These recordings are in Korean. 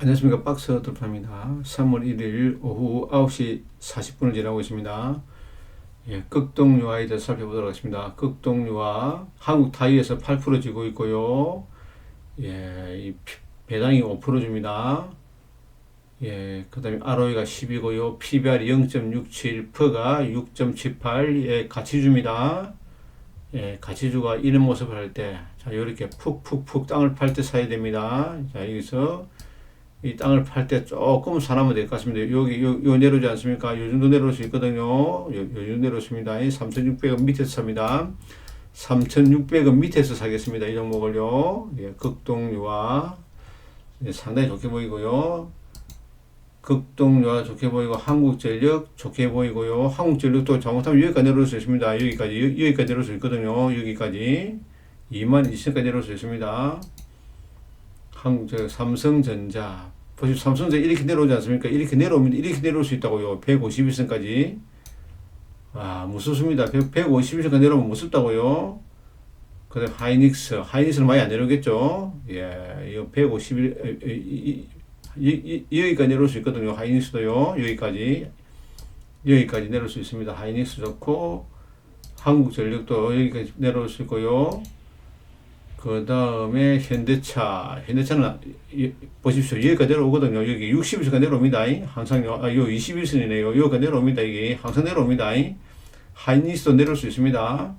안녕하십니까 박스 돌파입니다. 3월 1일 오후 9시 40분을 지나고 있습니다. 예, 극동 유화에 대해서 살펴보도록 하겠습니다. 극동 유화 한국 타이에서 8% 지고 있고요. 예, 배당이 5% 줍니다. 예, 그 다음에 ROE가 10이고요. PBR이 0.67, P가 6.78, 예, 가치주입니다. 예, 가치주가 이런 모습을 할 때, 자, 이렇게 푹푹푹 땅을 팔 때 사야 됩니다. 자, 여기서 이 땅을 팔 때 조금 사나면 될 것 같습니다. 여기, 요, 요 내려오지 않습니까? 요 정도 내려올 수 있거든요. 요, 요 정도 내려오십니다. 3,600원 밑에서 삽니다. 3,600원 밑에서 사겠습니다. 이 종목을요. 예, 극동유화. 예, 상당히 좋게 보이고요. 극동유화 좋게 보이고, 한국전력 좋게 보이고요. 한국전력도 잘못하면 여기까지 내려올 수 있습니다. 여기까지, 여- 여기까지 내려올 수 있거든요. 여기까지. 2만 2천까지 내려올 수 있습니다. 한국 저 삼성전자 보시면 삼성전자 이렇게 내려오지 않습니까? 이렇게 내려오면 이렇게 내려올 수 있다고요. 151선까지. 아, 무섭습니다. 151선까지 내려오면 무섭다고요. 그다음 하이닉스, 하이닉스는 많이 안 내려오겠죠. 예, 이거 151 이, 이, 이, 이, 여기까지 내려올 수 있거든요. 하이닉스도요. 여기까지 여기까지 내려올 수 있습니다. 하이닉스 좋고 한국전력도 여기까지 내려올 수 있고요. 그 다음에 현대차. 현대차는 이- 보십시오. 여기까지 내려오거든요. 여기 60일선까지 내려옵니다. 항상 요. 아, 요 21선이네요. 여기까지 내려옵니다. 이게 항상 내려옵니다. 하이니스도 내려올 수 있습니다.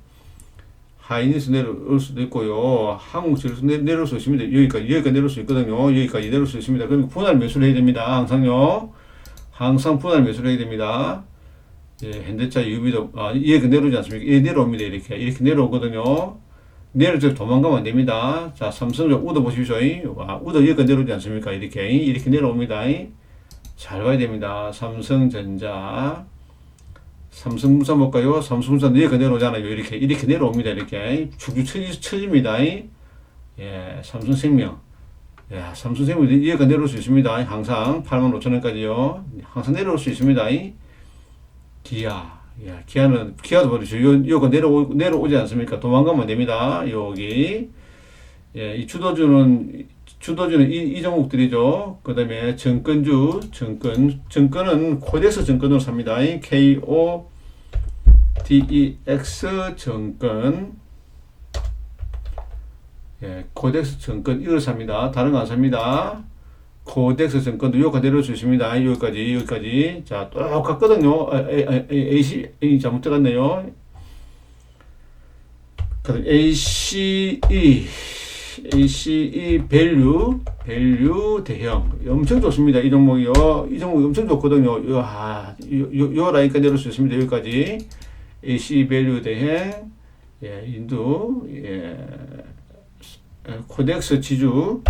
하이니스 내려올 수도 있고요. 한국철도 내려올 수 있습니다. 여기까지, 여기까지 내려올 수 있거든요. 여기까지 내려올 수 있습니다. 그럼 분할 매수를 해야 됩니다. 항상요. 항상 분할 매수를 해야 됩니다. 예, 현대차 유비도, 아, 얘가 내려오지 않습니까? 얘 내려옵니다. 이렇게. 이렇게 내려오거든요. 내려서 도망가면 안 됩니다. 자, 삼성전 우도 보십시오. 와, 우도 여기까지 내려오지 않습니까? 이렇게. 이렇게 내려옵니다. 잘 봐야 됩니다. 삼성전자. 삼성무사 볼까요? 삼성무사 여기까지 내려오잖아요. 이렇게. 이렇게 내려옵니다. 이렇게. 축주 처지, 처집니다. 예, 삼성생명. 예, 삼성생명 여기까지 내려올 수 있습니다. 항상 85,000원까지요. 항상 내려올 수 있습니다. 기아. 예, 기아는 기아도 버리죠. 요 요거 내려오 내려오지 않습니까? 도망가면 안 됩니다. 여기 예, 이 주도주는 주도주는 이, 이 종목들이죠. 그 다음에 정권주 정권 정권은 코덱스 정권으로 삽니다. K O D E X 정권 예, 코덱스 정권 이걸 삽니다. 다른 거 안 삽니다. 코덱스 정권도 내려올 수 있습니다. 여기까지, 여기까지. 자, 똑같거든요. 아, 아, 아, AC, 이 잘못 들어갔네요. 그다음 ACE, ACE 밸류, 밸류 대형. 엄청 좋습니다. 이 종목이요. 이 종목이 엄청 좋거든요. 요, 아, 요, 요, 요 라인까지 내려올 수 있습니다. 여기까지. ACE 밸류 대행, 예, 인도, 예, 코덱스 지주,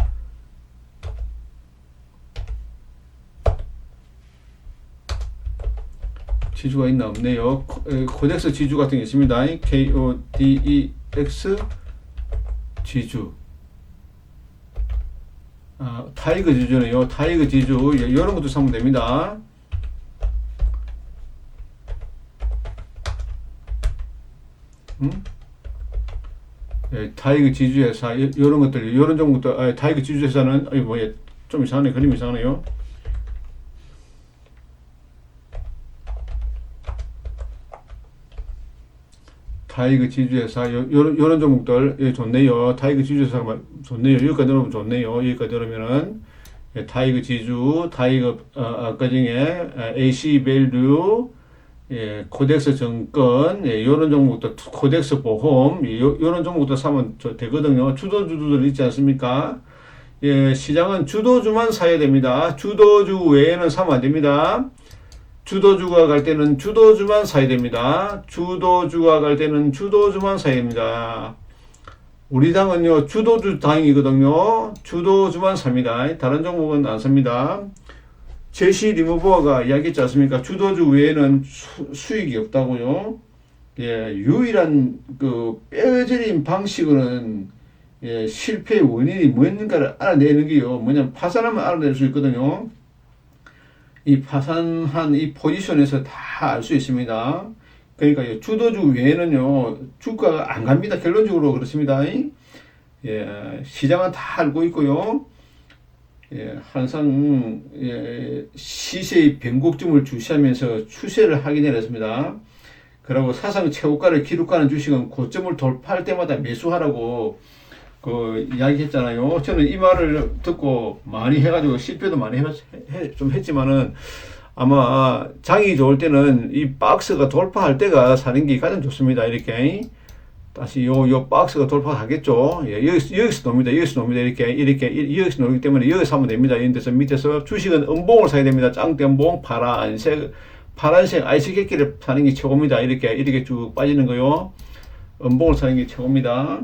지주가 있나 없네요. 코덱스 지주 같은 게 있습니다. K O D E X 지주. 아, 타이거 지주네요. 타이거 지주 예, 이런 것도 사면 됩니다. 음? 예, 타이거 지주 회사 이- 이런 것들 이런 종목도 아, 타이거 지주 회사는 아니 뭐좀 이상하네 그림 이상하네요. 타이거 지주회사 요, 요런 종목들 예, 좋네요. 타이거 지주회사가 마- 좋네요. 여기까지 들어오면 좋네요. 여기까지 들어오면은 예, 타이거 지주, 타이거 어, 아까 중에 아, AC 밸류, 예, 코덱스 정권, 예, 요런 종목도 코덱스 보험, 예, 요, 요런 종목도 사면 저, 되거든요. 주도주들 있지 않습니까? 예, 시장은 주도주만 사야 됩니다. 주도주 외에는 사면 안 됩니다. 주도주가 갈 때는 주도주만 사야 됩니다. 주도주가 갈 때는 주도주만 사야 됩니다. 우리 당은요, 주도주 당이거든요. 주도주만 삽니다. 다른 종목은 안 삽니다. 제시 리무버가 이야기했지 않습니까? 주도주 외에는 수, 수익이 없다고요. 예, 유일한 그 빼어들인 방식으로는 예, 실패의 원인이 뭔가를 알아내는 게요. 뭐냐면 파산하면 알아낼 수 있거든요. 이 파산한 이 포지션에서 다 알 수 있습니다. 그러니까 이 주도주 외에는요 주가가 안 갑니다. 결론적으로 그렇습니다. 예, 시장은 다 알고 있고요. 예, 항상 예, 시세의 변곡점을 주시하면서 추세를 확인해 냈습니다. 그리고 사상 최고가를 기록하는 주식은 고점을 돌파할 때마다 매수하라고 그 이야기했잖아요. 저는 이 말을 듣고 많이 해가지고 실패도 많이 해, 해- 좀 했지만은 아마 장이 좋을 때는 이 박스가 돌파할 때가 사는 게 가장 좋습니다. 이렇게 다시 요, 요 박스가 돌파하겠죠. 예, 여기서, 여기서 놉니다. 여기서 놉니다. 이렇게, 이렇게, 이- 여기서 놓기 때문에 여기서 하면 됩니다. 이런 데서 밑에서 주식은 음봉을 사야 됩니다. 짱대음봉, 파란색, 파란색 아이스케끼를 사는 게 최고입니다. 이렇게, 이렇게 쭉 빠지는 거요. 음봉을 사는 게 최고입니다.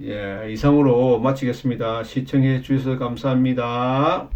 예, 이상으로 마치겠습니다. 시청해 주셔서 감사합니다.